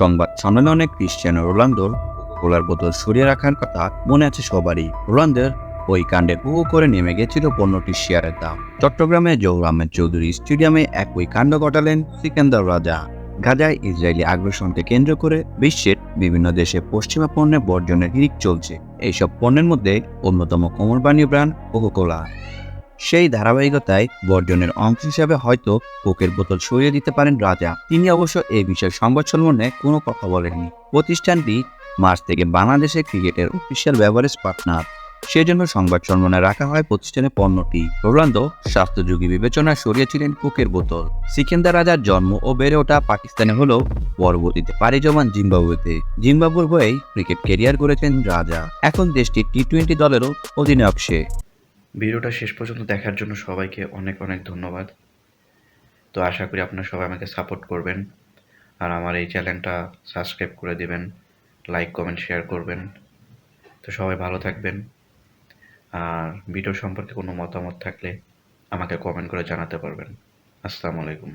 সংবাদ সম্মেলনে ক্রিশ্চিয়ানো রোনালদোর কোলার বোতল সরিয়ে রাখার কথা মনে আছে সবারই। রোনালদোর ওই কাণ্ডে হু করে নেমে গেছিল পণ্যটির শেয়ারের দাম। চট্টগ্রামে জহুর আহমেদ চৌধুরী স্টেডিয়ামে এক ওই কাণ্ড ঘটালেন সিকান্দার রাজা। গাজায় ইসরায়েলি আগ্রাসনকে কেন্দ্র করে বিশ্বের বিভিন্ন দেশে পশ্চিমা পণ্যের বর্জনের হিরিক চলছে। এইসব পণ্যের মধ্যে অন্যতম কোমরবাণী ব্র্যান্ড কোকোকোলা। সেই ধারাবাহিকতায় বর্জনের অংশ হিসাবে হয়তো কোকের বোতল সরিয়ে দিতে পারেন রাজা। তিনি অবশ্য এই বিষয়ে সংবাদ সম্মেলনে কোনো কথা বলেননি। প্রতিষ্ঠানটি মার্চ থেকে বাংলাদেশে ক্রিকেটের অফিসিয়াল ব্যবহারেজ পার্টনার। সেজন্য সংবাদ সম্মেলনে রাখা হয় প্রতিষ্ঠানের পণ্যটি। রোনালদো স্বাস্থ্যযোগী বিবেচনায় সরিয়েছিলেন কোকের বোতল। সিকেন্দার রাজার জন্ম ও বেড়ে ওঠা পাকিস্তানে হলেও পরবর্তীতে পাড়ি জমান জিম্বাবুয়েতে। জিম্বাবুর হয়েই ক্রিকেট কেরিয়ার করেছেন রাজা। এখন দেশটির টি টোয়েন্টি দলেরও অধিনায়ক সে। ভিডিওটা শেষ পর্যন্ত দেখার জন্য সবাইকে অনেক অনেক ধন্যবাদ। তো আশা করি আপনারা সবাই আমাকে সাপোর্ট করবেন। আর আমার এই চ্যানেলটা সাবস্ক্রাইব করে দেবেন লাইক কমেন্ট শেয়ার করবেন। তো সবাই ভালো থাকবেন। আর ভিডিও সম্পর্কে কোনো মতামত থাকলে আমাকে কমেন্ট করে জানাতে পারবেন। আসসালামু আলাইকুম।